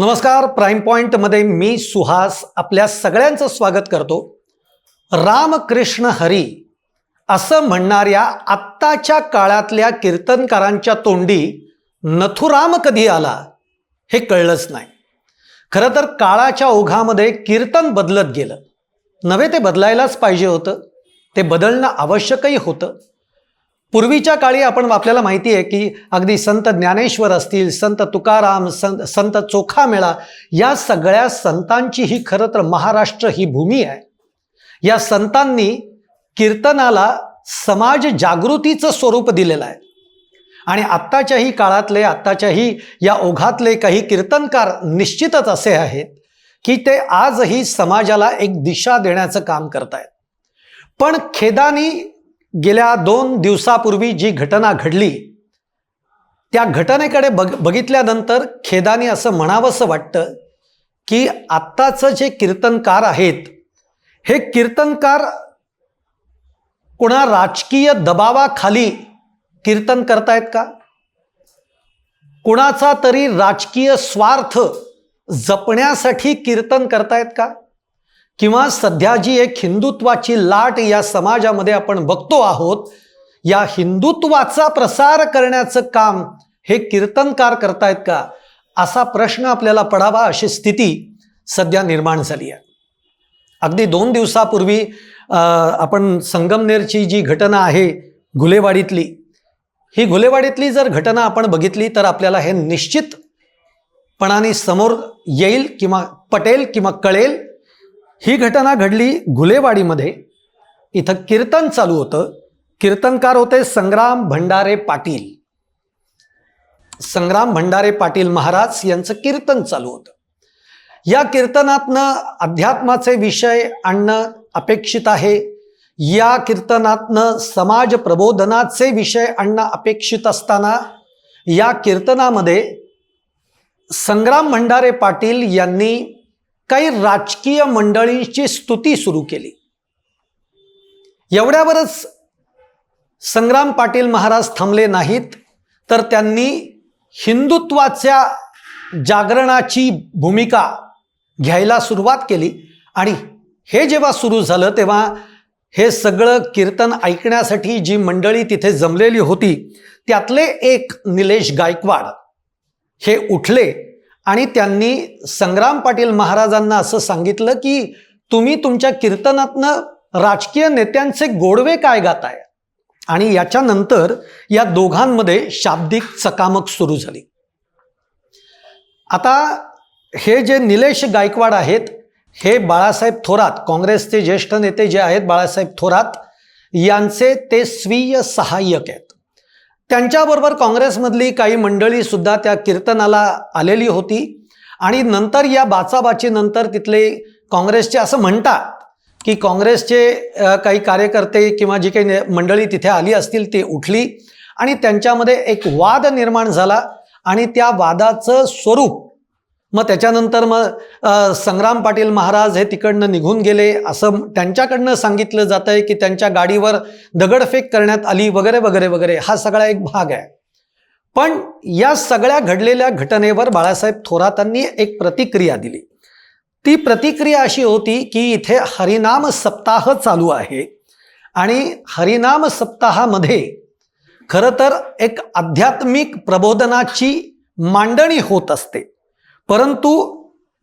नमस्कार प्राईम पॉईंटमध्ये मी सुहास आपल्या सगळ्यांचं स्वागत करतो. रामकृष्ण हरी असं म्हणणाऱ्या आत्ताच्या काळातल्या कीर्तनकारांच्या तोंडी नथुराम कधी आला हे कळलंच नाही. खरं तर काळाच्या ओघामध्ये कीर्तन बदलत गेलं. नव्हे ते बदलायलाच पाहिजे होतं ते बदलणं आवश्यकही होतं. पूर्वीच्या काळी आपण आपल्याला माहिती आहे की अगदी संत ज्ञानेश्वर असतील संत तुकाराम संत संत चोखामेळा या सगळ्या संतांची ही खरं तर महाराष्ट्र ही भूमी आहे. या संतांनी कीर्तनाला समाज जागृतीचं स्वरूप दिलेलं आहे. आणि आत्ताच्याही काळातले आत्ताच्याही या ओघातले काही कीर्तनकार निश्चितच असे आहेत की ते आजही समाजाला एक दिशा देण्याचं काम करत आहेत पण खेदानी गेल्या दोन दिवसापूर्वी जी घटना घडली त्या घटनेकडे बघ बघितल्यानंतर खेदाने असं म्हणावंसं वाटतं की आत्ताचं जे कीर्तनकार आहेत हे कीर्तनकार कोणा राजकीय दबावाखाली कीर्तन करतायत का? कुणाचा तरी राजकीय स्वार्थ जपण्यासाठी कीर्तन करतायत का? किंवा सध्या जी एक हिंदुत्वाची लाट या समाजामध्ये आपण बघतो आहोत या हिंदुत्वाचा प्रसार करण्याचं काम हे कीर्तनकार करतायत का? असा प्रश्न आपल्याला पडावा अशी स्थिती सध्या निर्माण झाली आहे. अगदी दोन दिवसापूर्वी आपण संगमनेरची जी घटना आहे घुलेवाडीतली ही घुलेवाडीतली जर घटना आपण बघितली तर आपल्याला हे निश्चितपणाने समोर येईल किंवा पटेल किंवा कळेल ही घटना घडली घुलेवाडीमध्ये. इथं कीर्तन चालू होतं. कीर्तनकार होते संग्राम भंडारे पाटील. संग्राम भंडारे पाटील महाराज यांचं कीर्तन चालू होतं. या कीर्तनातनं अध्यात्माचे विषय आणणं अपेक्षित आहे. या कीर्तनातनं समाज प्रबोधनाचे विषय आणणं अपेक्षित असताना या कीर्तनामध्ये संग्राम भंडारे पाटील यांनी काही राजकीय मंडळींची स्तुती सुरू केली. एवढ्यावरच संग्राम पाटील महाराज थांबले नाहीत तर त्यांनी हिंदुत्वाच्या जागरणाची भूमिका घ्यायला सुरुवात केली आणि हे जेव्हा सुरू झालं तेव्हा हे सगळं कीर्तन ऐकण्यासाठी जी मंडळी तिथे जमलेली होती त्यातले एक निलेश गायकवाड हे उठले आणि त्यांनी संग्राम पाटील महाराजांना असं सांगितलं की तुम्ही तुमच्या कीर्तनातनं राजकीय नेत्यांचे गोडवे काय गाताय? आणि याच्यानंतर या दोघांमध्ये शाब्दिक चकामक सुरू झाली. आता हे जे निलेश गायकवाड आहेत हे बाळासाहेब थोरात काँग्रेसचे ज्येष्ठ नेते जे आहेत बाळासाहेब थोरात यांचे ते स्वीय सहाय्यक आहेत. त्यांच्याबरोबर काँग्रेसमधली काही मंडळी सुद्धा त्या कीर्तनाला आलेली होती. आणि नंतर या बाचाबाचीनंतर तिथले काँग्रेसचे असं म्हणतात की काँग्रेसचे काही कार्यकर्ते किंवा जी काही मंडळी तिथे आली असतील ती उठली. आणि त्यांच्यामध्ये एक वाद निर्माण झाला आणि त्या वादाचं स्वरूप मग त्याच्यानंतर मग संग्राम पाटील महाराज हे तिकडनं निघून गेले. असं त्यांच्याकडनं सांगितलं जात आहे की त्यांच्या गाडीवर दगडफेक करण्यात आली वगैरे वगैरे वगैरे. हा सगळा एक भाग आहे. पण या सगळ्या घडलेल्या घटनेवर बाळासाहेब थोरातांनी एक प्रतिक्रिया दिली. ती प्रतिक्रिया अशी होती की इथे हरिनाम सप्ताह चालू आहे. आणि हरिनाम सप्ताहामध्ये खरं तर एक आध्यात्मिक प्रबोधनाची मांडणी होत असते. परंतु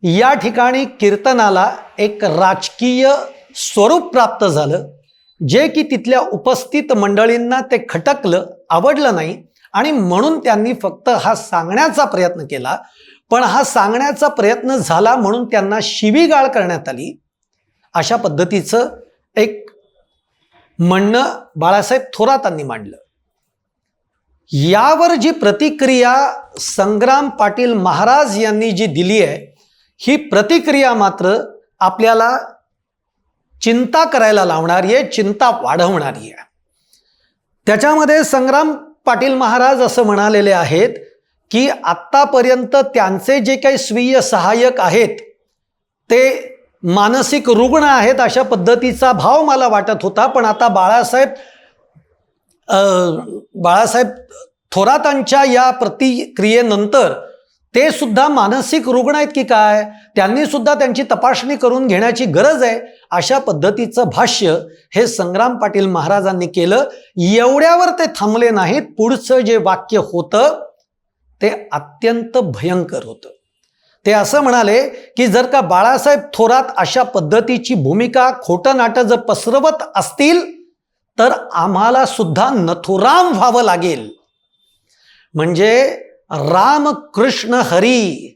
या ठिकाणी कीर्तनाला एक राजकीय स्वरूप प्राप्त झालं जे की तिथल्या उपस्थित मंडळींना ते खटकलं आवडलं नाही आणि म्हणून त्यांनी फक्त हा सांगण्याचा प्रयत्न केला. पण हा सांगण्याचा प्रयत्न झाला म्हणून त्यांना शिवीगाळ करण्यात आली. अशा पद्धतीचं एक म्हणणं बाळासाहेब थोरातांनी मांडलं. यावर जी प्रतिक्रिया संग्राम पाटील महाराज यांनी जी दिली आहे ही प्रतिक्रिया मात्र आपल्याला चिंता करायला लावणारी आहे चिंता वाढवणारी आहे. त्याच्यामध्ये संग्राम पाटील महाराज असं म्हणालेले आहेत की आत्तापर्यंत त्यांचे जे काही स्वीय सहाय्यक आहेत ते मानसिक रुग्ण आहेत अशा पद्धतीचा भाव मला वाटत होता पण आता बाळासाहेब बाळासाहेब थोरातांच्या या प्रतिक्रियेनंतर ते सुद्धा मानसिक रुग्ण आहेत की काय? त्यांनी सुद्धा त्यांची तपासणी करून घेण्याची गरज आहे अशा पद्धतीचं भाष्य हे संग्राम पाटील महाराजांनी केलं. एवढ्यावर ते थांबले नाहीत. पुढचं जे वाक्य होतं ते अत्यंत भयंकर होतं. ते असं म्हणाले की जर का बाळासाहेब थोरात अशा पद्धतीची भूमिका खोटं नाटं जर पसरवत असतील तर आम्हाला सुद्धा नथुराम व्हावं लागेल. म्हणजे राम कृष्ण हरी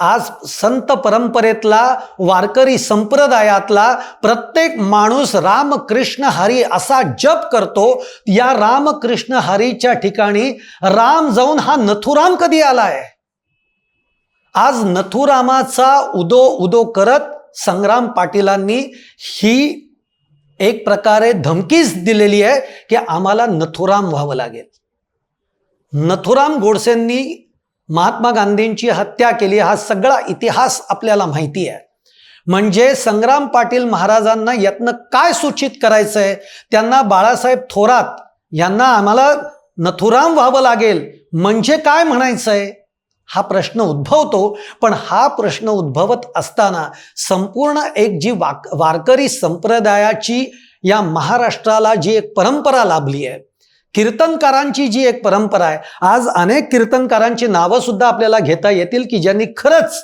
आज संत परंपरेतला वारकरी संप्रदायातला प्रत्येक माणूस रामकृष्ण हरी असा जप करतो या रामकृष्ण हरीच्या ठिकाणी राम जाऊन हा नथुराम कधी आलाय? आज नथुरामाचा उदो उदो करत संग्राम पाटीलांनी ही एक प्रकारे धमकीच दिलेली आहे की आम्हाला नथुराम व्हावं लागेल. नथुराम गोडसेंनी महात्मा गांधींची हत्या केली हा सगळा इतिहास आपल्याला माहिती आहे. म्हणजे संग्राम पाटील महाराजांना यातनं काय सूचित करायचं आहे त्यांना बाळासाहेब थोरात यांना आम्हाला नथुराम व्हावं लागेल. म्हणजे काय म्हणायचं आहे हा प्रश्न उद्भवतो पण हा प्रश्न उद्भवत असताना संपूर्ण एक जी वाक वारकरी संप्रदायाची या महाराष्ट्राला जी एक परंपरा लाभली आहे कीर्तनकारांची जी एक परंपरा आहे आज अनेक कीर्तनकारांची नावं सुद्धा आपल्याला घेता येतील की ज्यांनी खरंच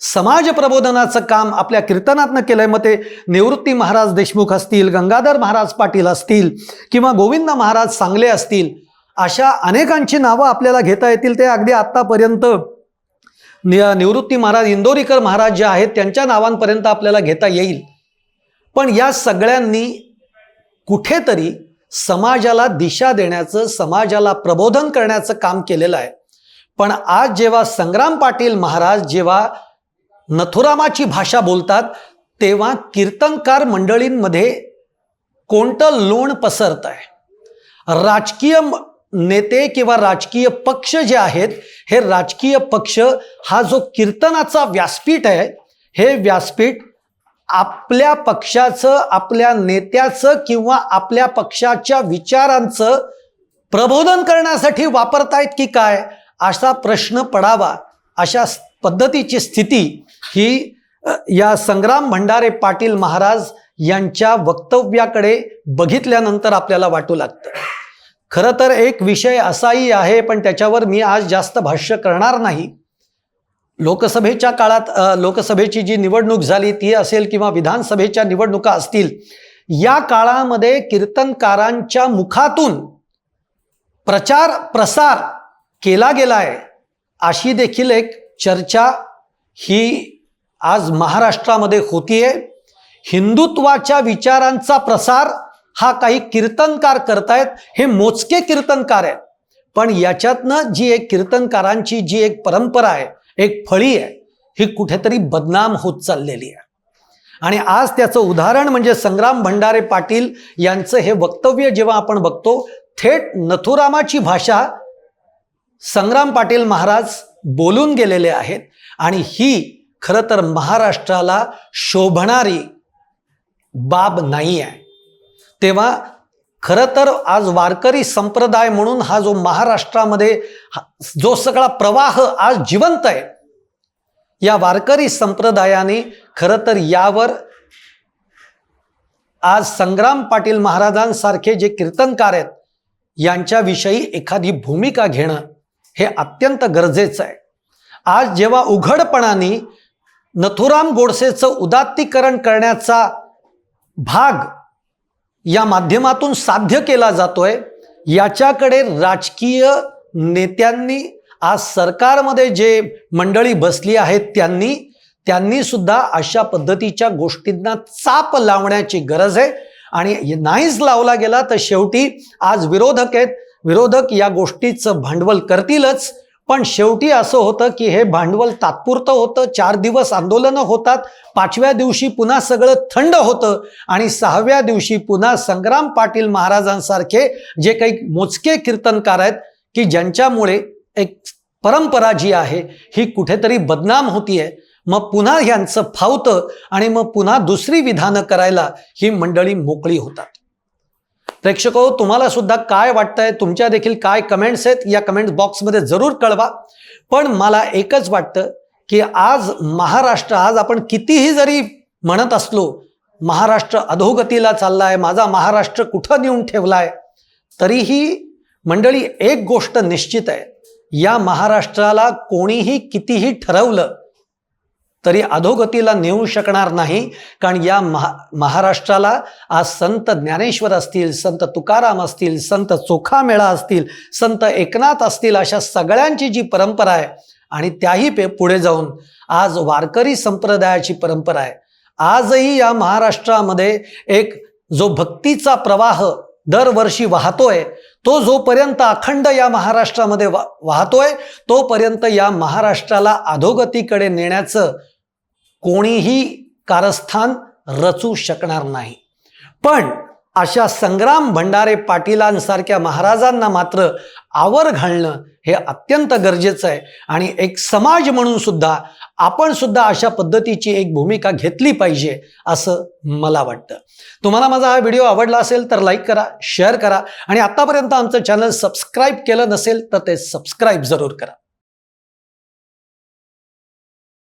समाज प्रबोधनाचं काम आपल्या कीर्तनातनं केलंय. मग ते निवृत्ती महाराज देशमुख असतील गंगाधर महाराज पाटील असतील किंवा गोविंद महाराज सांगले असतील अशा अनेकांची नावं आपल्याला घेता येतील ते अगदी आत्तापर्यंत. नि- निवृत्ती महाराज इंदोरीकर महाराज जे आहेत त्यांच्या नावांपर्यंत आपल्याला घेता येईल. पण या सगळ्यांनी कुठेतरी समाजाला दिशा देण्याचं समाजाला प्रबोधन करण्याचं काम केलेलं आहे. पण आज जेव्हा संग्राम पाटील महाराज जेव्हा नथुरामाची भाषा बोलतात तेव्हा कीर्तनकार मंडळींमध्ये कोणतं लोण पसरत आहे? राजकीय म- नेते किंवा राजकीय पक्ष जे आहेत हे राजकीय पक्ष हा जो कीर्तनाचा व्यासपीठ आहे हे व्यासपीठ आपल्या पक्षाचं आपल्या नेत्याचं किंवा आपल्या पक्षाच्या विचारांचं प्रबोधन करण्यासाठी वापरतायत की काय? असा प्रश्न पडावा. अशा पद्धतीची स्थिती ही या संग्राम भंडारे पाटील महाराज यांच्या वक्तव्याकडे बघितल्यानंतर आपल्याला वाटू लागतं. खरं तर एक विषय असाही आहे पण त्याच्यावर मी आज जास्त भाष्य करणार नाही. लोकसभेच्या काळात लोकसभेची जी निवडणूक झाली ती असेल किंवा विधानसभेच्या निवडणुका असतील या काळामध्ये कीर्तनकारांच्या मुखातून प्रचार प्रसार केला गेला आहे अशी देखील एक चर्चा ही आज महाराष्ट्रामध्ये होतीये. हिंदुत्वाच्या विचारांचा प्रसार हा काही कीर्तनकार करतायत हे मोजके कीर्तनकार आहेत. पण याच्यातनं जी एक कीर्तनकारांची जी एक परंपरा आहे एक फळी आहे ही कुठेतरी बदनाम होत चाललेली आहे. आणि आज त्याचं उदाहरण म्हणजे संग्राम भंडारे पाटील यांचं हे वक्तव्य जेव्हा आपण बघतो थेट नथुरामाची भाषा संग्राम पाटील महाराज बोलून गेलेले आहेत. आणि ही खरं तर महाराष्ट्राला शोभणारी बाब नाही आहे तेव्हा खरं तर आज वारकरी संप्रदाय म्हणून हा जो महाराष्ट्रामध्ये हा- जो सगळा प्रवाह आज जिवंत आहे या वारकरी संप्रदायाने खरं तर यावर आज संग्राम पाटील महाराजांसारखे जे कीर्तनकार आहेत यांच्याविषयी एखादी भूमिका घेणं हे अत्यंत गरजेचं आहे. आज जेव्हा उघडपणाने नथुराम गोडसेचं उदात्तीकरण करण्याचा भाग या माध्यमातून साध्य केला जातोय. याच्याकडे राजकीय नेत्यांनी आज सरकारमध्ये जे मंडळी बसली आहेत त्यांनी त्यांनी सुद्धा अशा पद्धतीच्या गोष्टींना चाप लावण्याची गरज आहे. आणि नाहीच लावला गेला तर शेवटी आज विरोधक आहेत. विरोधक या गोष्टीचं भांडवल करतीलच. पण शेवटी असं होतं की हे भांडवल तात्पुरतं होतं चार दिवस आंदोलनं होतात पाचव्या दिवशी पुन्हा सगळं थंड होतं आणि सहाव्या दिवशी पुन्हा संग्राम पाटील महाराजांसारखे जे काही मोजके कीर्तनकार आहेत की ज्यांच्यामुळे एक परंपरा जी आहे ही कुठेतरी बदनाम होतीये. मग पुन्हा यांचं फावतं आणि मग पुन्हा दुसरी विधानं करायला ही मंडळी मोकळी होतात. प्रेक्षक हो तुम्हाला सुद्धा काय वाटतंय? तुमच्या देखील काय कमेंट्स आहेत? या कमेंट बॉक्समध्ये जरूर कळवा. पण मला एकच वाटतं की आज महाराष्ट्र आज आपण कितीही जरी म्हणत असलो महाराष्ट्र अधोगतीला चाललाय माझा महाराष्ट्र कुठं नेऊन ठेवलाय तरीही मंडळी एक गोष्ट निश्चित आहे. या महाराष्ट्राला कोणीही कितीही ठरवलं तरी अधोगतीला नेऊ शकणार नाही. कारण या महा महाराष्ट्राला आज संत ज्ञानेश्वर असतील संत तुकाराम असतील संत चोखामेळा असतील संत एकनाथ असतील अशा सगळ्यांची जी परंपरा आहे आणि त्याही पे पुढे जाऊन आज वारकरी संप्रदायाची परंपरा आहे. आजही या महाराष्ट्रामध्ये एक जो भक्तीचा प्रवाह दरवर्षी वाहतोय तो जोपर्यंत अखंड या महाराष्ट्रामध्ये वा वाहतोय तोपर्यंत या महाराष्ट्राला अधोगतीकडे नेण्याचं कोणीही कारस्थान रचू शकणार नाही. पण अशा संग्राम भंडारे पाटीलांसारख्या महाराजांना मात्र आवर घालणं हे अत्यंत गरजेचं आहे. आणि एक समाज म्हणून सुद्धा आपण सुद्धा अशा पद्धतीची एक भूमिका घेतली पाहिजे असं मला वाटतं. तुम्हाला माझा हा व्हिडिओ आवडला असेल तर लाईक करा शेअर करा आणि आतापर्यंत आमचं चॅनल सबस्क्राईब केलं नसेल तर ते सबस्क्राईब जरूर करा.